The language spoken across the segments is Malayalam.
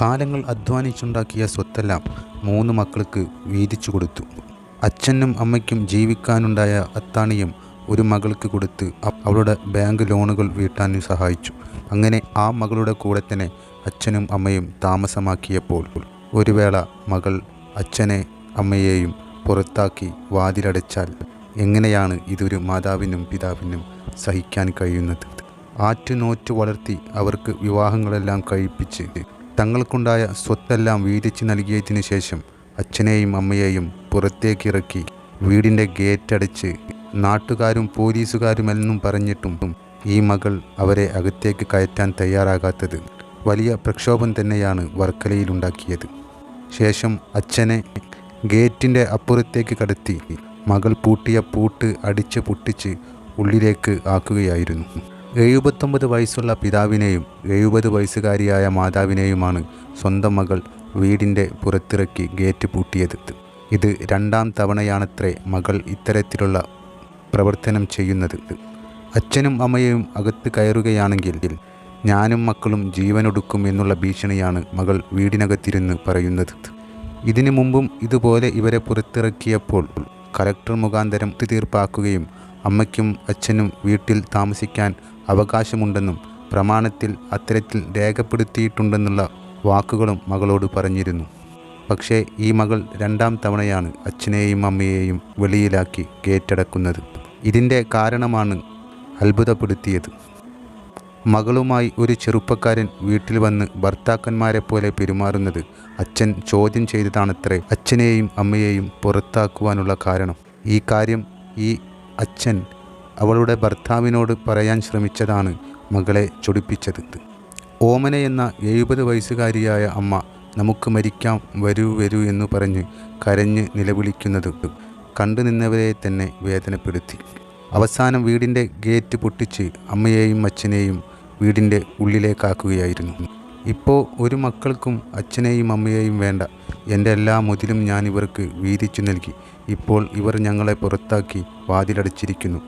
കാലങ്ങൾ അധ്വാനിച്ചുണ്ടാക്കിയ സ്വത്തെല്ലാം മൂന്ന് മക്കൾക്ക് വീതിച്ചു കൊടുത്തു. അച്ഛനും അമ്മയ്ക്കും ജീവിക്കാനുണ്ടായ അത്താണിയും ഒരു മകൾക്ക് കൊടുത്ത് അവളുടെ ബാങ്ക് ലോണുകൾ വീട്ടാൻ സഹായിച്ചു. അങ്ങനെ ആ മകളുടെ കൂടെ തന്നെ അച്ഛനും അമ്മയും താമസമാക്കിയപ്പോൾ ഒരു വേള മകൾ അച്ഛനെ അമ്മയെയും പുറത്താക്കി വാതിലടച്ചാൽ എങ്ങനെയാണ് ഇതൊരു മാതാവിനും പിതാവിനും സഹിക്കാൻ കഴിയുന്നത്? ആറ്റുനോറ്റ് വളർത്തി അവർക്ക് വിവാഹങ്ങളെല്ലാം കഴിപ്പിച്ച് തങ്ങൾക്കുണ്ടായ സ്വത്തെല്ലാം വീതിച്ച് നൽകിയതിനു ശേഷം അച്ഛനെയും അമ്മയെയും പുറത്തേക്കിറക്കി വീടിന്റെ ഗേറ്റടച്ച് നാട്ടുകാരും പോലീസുകാരും പോലീസുകാരുമെന്നും പറഞ്ഞിട്ടും ഈ മകൾ അവരെ അകത്തേക്ക് കയറ്റാൻ തയ്യാറാകാത്തത് വലിയ പ്രക്ഷോഭം തന്നെയാണ് വർക്കലയിലുണ്ടാക്കിയത്. ശേഷം അച്ഛനെ ഗേറ്റിന്റെ അപ്പുറത്തേക്ക് കടത്തി മകൾ പൂട്ടിയ പൂട്ട് അടിച്ച് പൊട്ടിച്ച് ഉള്ളിലേക്ക് ആക്കുകയായിരുന്നു. എഴുപത്തൊമ്പത് വയസ്സുള്ള പിതാവിനെയും എഴുപത് വയസ്സുകാരിയായ മാതാവിനെയുമാണ് സ്വന്തം മകൾ വീടിന്റെ പുറത്തിറക്കി ഗേറ്റ് പൂട്ടിയത്. ഇത് രണ്ടാം തവണയാണത്രേ മകൾ ഇത്തരത്തിലുള്ള പ്രവർത്തനം ചെയ്യുന്നത്. അച്ഛനും അമ്മയും അകത്ത് കയറുകയാണെങ്കിൽ ഞാനും മക്കളും ജീവനൊടുക്കും എന്നുള്ള ഭീഷണിയാണ് മകൾ വീടിനകത്തിരുന്ന് പറയുന്നത്. ഇതിനു മുമ്പും ഇതുപോലെ ഇവരെ പുറത്തിറക്കിയപ്പോൾ കലക്ടർ മുഖാന്തരം തീർപ്പാക്കുകയും അമ്മയ്ക്കും അച്ഛനും വീട്ടിൽ താമസിക്കാൻ അവകാശമുണ്ടെന്നും പ്രമാണത്തിൽ അത്തരത്തിൽ രേഖപ്പെടുത്തിയിട്ടുണ്ടെന്നുള്ള വാക്കുകളും മകളോട് പറഞ്ഞിരുന്നു. പക്ഷേ ഈ മകൾ രണ്ടാം തവണയാണ് അച്ഛനെയും അമ്മയെയും വെളിയിലാക്കി ഗേറ്റടക്കുന്നത് ഇതിന്റെ കാരണമാണ് അത്ഭുതപ്പെടുത്തിയത്. മകളുമായി ഒരു ചെറുപ്പക്കാരൻ വീട്ടിൽ വന്ന് ഭർത്താക്കന്മാരെ പോലെ പെരുമാറുന്നത് അച്ഛൻ ചോദ്യം ചെയ്തതാണത്രേ അച്ഛനെയും അമ്മയെയും പുറത്താക്കുവാനുള്ള കാരണം. ഈ കാര്യം ഈ അച്ഛൻ അവളുടെ ഭർത്താവിനോട് പറയാൻ ശ്രമിച്ചതാണ് മകളെ ചൊടിപ്പിച്ചത്. ഓമന എന്ന എഴുപത് വയസ്സുകാരിയായ അമ്മ നമുക്ക് മരിക്കാം വരൂ വരൂ എന്ന് പറഞ്ഞ് കരഞ്ഞ് നിലവിളിക്കുന്നത് കണ്ടു നിന്നവരെ തന്നെ വേദനപ്പെടുത്തി. അവസാനം വീടിന്റെ ഗേറ്റ് പൊട്ടിച്ച് അമ്മയെയും അച്ഛനെയും വീടിന്റെ ഉള്ളിലേക്കാക്കുകയായിരുന്നു. ഇപ്പോൾ ഒരു മക്കൾക്കും അച്ഛനെയും അമ്മയെയും വേണ്ട. എന്റെ എല്ലാ മുതിലും ഞാൻ ഇവർക്ക് വീതിച്ചു നൽകി. ഇപ്പോൾ ഇവർ ഞങ്ങളെ പുറത്താക്കി വാതിലടച്ചിരിക്കുന്നു.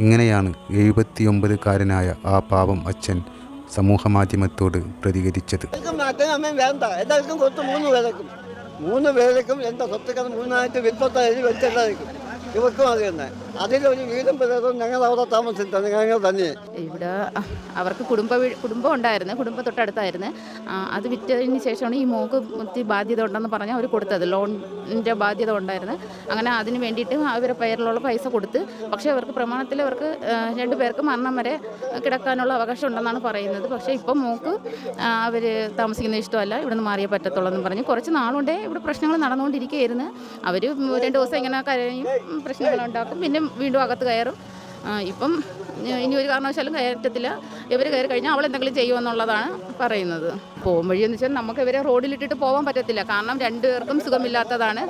ഇങ്ങനെയാണ് എഴുപത്തിയൊമ്പതുകാരനായ ആ പാവം അച്ഛൻ സമൂഹമാധ്യമത്തോട് പ്രതികരിച്ചത്. മൂന്ന് പേർക്കും. മൂന്ന് സ്വത്തുക്കൾ മൂന്നായിട്ട് വിൽപ്പത്ത എഴുതി വെച്ചിട്ടായിരിക്കും ഇവർക്കും അത് തന്നെ. അതിലൊരു വീടും പ്രദേശവും ഞങ്ങൾ അവിടെ താമസിച്ചിട്ടുണ്ട് ഞങ്ങൾ തന്നെ. ഇവിടെ അവർക്ക് കുടുംബ കുടുംബം ഉണ്ടായിരുന്നു കുടുംബ തൊട്ടടുത്തായിരുന്നു. അത് വിറ്റതിന് ശേഷമാണ് ഈ മോക്ക് മുത്തി ബാധ്യത ഉണ്ടെന്ന് പറഞ്ഞ് അവർ കൊടുത്തത്. ലോണിന്റെ ബാധ്യത ഉണ്ടായിരുന്നു. അങ്ങനെ അതിന് വേണ്ടിയിട്ട് അവരുടെ പേരിലുള്ള പൈസ കൊടുത്ത് പക്ഷേ അവർക്ക് പ്രമാണത്തിൽ അവർക്ക് രണ്ട് പേർക്ക് മരണം വരെ കിടക്കാനുള്ള അവകാശം ഉണ്ടെന്നാണ് പറയുന്നത്. പക്ഷേ ഇപ്പം മോക്ക് അവർ താമസിക്കുന്ന ഇഷ്ടമല്ല ഇവിടെ നിന്ന് മാറിയേ പറ്റത്തുള്ളൂ പറഞ്ഞ് കുറച്ച് നാളുണ്ടേ ഇവിടെ പ്രശ്നങ്ങൾ നടന്നുകൊണ്ടിരിക്കുകയായിരുന്നു. അവർ രണ്ട് ദിവസം ഇങ്ങനെ കരയും പ്രശ്നങ്ങളുണ്ടാക്കും. പിന്നെ വീണ്ടും അകത്ത് കയറും. ഇപ്പം ഇനി ഒരു കാരണവശാലും കയറ്റത്തില്ല. ഇവർ കയറി കഴിഞ്ഞാൽ അവൾ എന്തെങ്കിലും ചെയ്യുമെന്നുള്ളതാണ് പറയുന്നത്. പോകും വഴിയെന്ന് വെച്ചാൽ നമുക്ക് ഇവരെ റോഡിലിട്ടിട്ട് പോകാൻ പറ്റത്തില്ല. കാരണം രണ്ടുപേർക്കും സുഖമില്ലാത്തതാണ്.